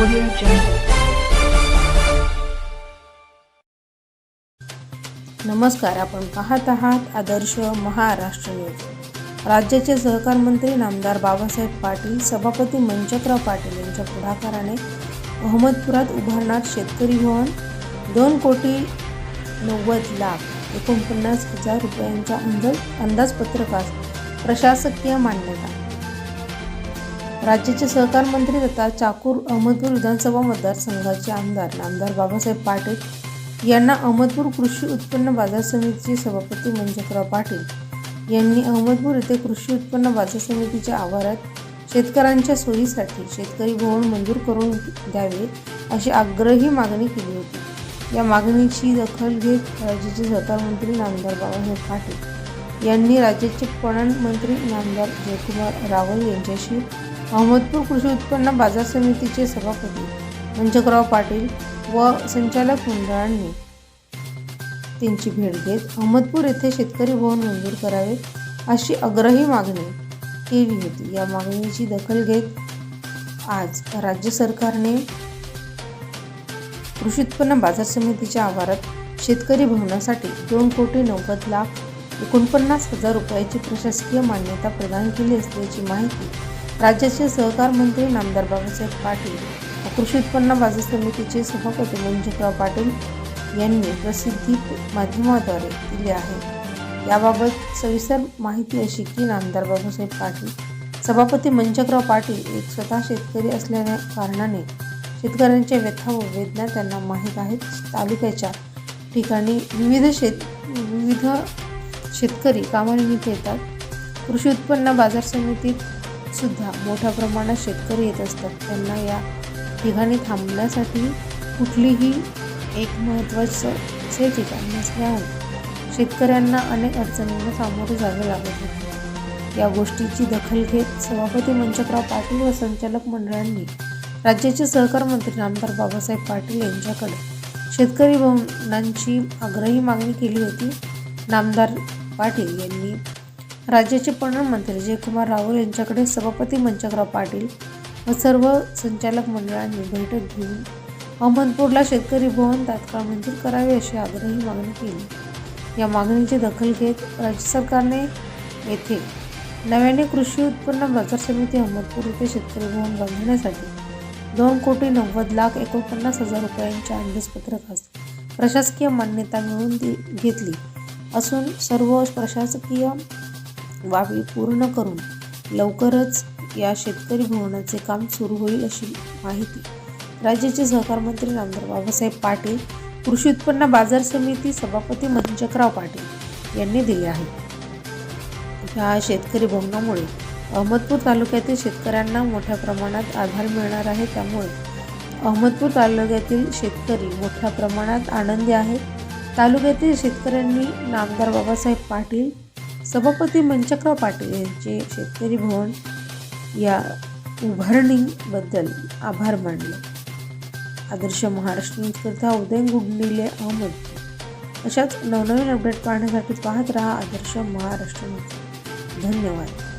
Audio Jungle. नमस्कार आपण पाहत आहात आदर्श महाराष्ट्र न्यूज राज्याचे सहकार मंत्री नामदार बाबासाहेब पाटील सभापती मंचकराव पाटील यांच्या पुढाकाराने अहमदपुरात उभारणार शेतकरी भवन दोन कोटी नव्वद लाख एकोणपन्नास हजार रुपयांच्या अंदाज अंदाजपत्रकास प्रशासकीय मान्यता राज्याचे सहकार मंत्री तथा चाकूर अहमदपूर विधानसभा मतदारसंघाचे आमदार नामदार बाबासाहेब पाटील यांना अहमदपूर कृषी उत्पन्न बाजार समितीचे सभापती मंजकराव पाटील यांनी अहमदपूर येथे कृषी उत्पन्न बाजार समितीच्या आवारात शेतकऱ्यांच्या सोयीसाठी शेतकरी भवन मंजूर करून द्यावे अशी आग्रही मागणी केली होती. या मागणीची दखल घेत राज्याचे सहकार मंत्री नामदार बाबासाहेब पाटील यांनी राज्याचे पणन मंत्री नामदार जयकुमार रावल यांच्याशी अहमदपूर कृषी उत्पन्न बाजार समितीचे सभापती मंचकराव पाटील व संचालक मंडळांनी त्यांची भेट घेत अहमदपूर येथे शेतकरी भवन मंजूर करावे अशी आग्रही मागणी केली होती. या मागणीची दखल घेत आज राज्य सरकारने कृषी उत्पन्न बाजार समितीच्या आवारात शेतकरी भवनासाठी दोन कोटी नव्वद लाख एकोणपन्नास हजार रुपयाची प्रशासकीय मान्यता प्रदान केली असल्याची माहिती राज्याचे सहकार मंत्री नामदार बाबासाहेब पाटील व कृषी उत्पन्न बाजार समितीचे सभापती मंजुराव पाटील यांनी प्रसिद्धी माध्यमाद्वारे दिली आहे. याबाबत सविस्तर माहिती अशी की नामदार बाबासाहेब पाटील सभापती मंचकराव पाटील एक स्वतः शेतकरी असल्याने कारणाने शेतकऱ्यांच्या व्यथा व वेदना त्यांना माहीत आहेत. तालुक्याच्या ठिकाणी विविध शेत विविध शेतकरी कामानिमित्त येतात. कृषी उत्पन्न बाजार समितीत सुद्धा मोठ्या प्रमाणात शेतकरी येत असतात. त्यांना या ठिकाणी थांबण्यासाठी कुठलीही एक महत्त्वाचं से ठिकाण नसल्यामुळे शेतकऱ्यांना अनेक अडचणींना सामोरे जावे लागत होते. या गोष्टीची दखल घेत सभापती मंचकराव पाटील व संचालक मंडळांनी राज्याचे सहकार मंत्री नामदार बाबासाहेब पाटील यांच्याकडे शेतकरी भवनांची आग्रही मागणी केली होती. नामदार पाटील यांनी राज्याचे पणनमंत्री जयकुमार रावल यांच्याकडे सभापती मंचकराव पाटील व सर्व संचालक मंडळांनी बैठक घेऊन अहमदपूरला शेतकरी भवन तात्काळ मंजूर करावे अशी आग्रही मागणी केली. या मागणीची दखल घेत राज्य सरकारने येथे नव्याने कृषी उत्पन्न बाजार समिती अहमदपूर येथे शेतकरी भवन बांधण्यासाठी दोन कोटी नव्वद लाख एकोणपन्नास हजार रुपयांच्या अंदाजपत्रकास प्रशासकीय मान्यता मिळवून दि घेतली असून सर्व प्रशासकीय बाबी पूर्ण करून लवकरच या शेतकरी भवनाचे काम सुरू होईल अशी माहिती राज्याचे सहकार मंत्री नामदार बाबासाहेब पाटील कृषी उत्पन्न बाजार समिती सभापती मंचकराव पाटील यांनी दिले आहे. या शेतकरी भवनामुळे अहमदपूर तालुक्यातील शेतकऱ्यांना मोठ्या प्रमाणात आधार मिळणार आहे. त्यामुळे अहमदपूर तालुक्यातील शेतकरी मोठ्या प्रमाणात आनंदी आहेत. तालुक्यातील शेतकऱ्यांनी नामदार बाबासाहेब पाटील सभापती मंचकराव पाटील यांचे शेतकरी भवन या उभारणीबद्दल आभार मानले. आदर्श महाराष्ट्र उदय गुडनिले अहमद. अशाच नवनवीन अपडेट पाहण्यासाठी पाहत राहा आदर्श महाराष्ट्र धन्यवाद.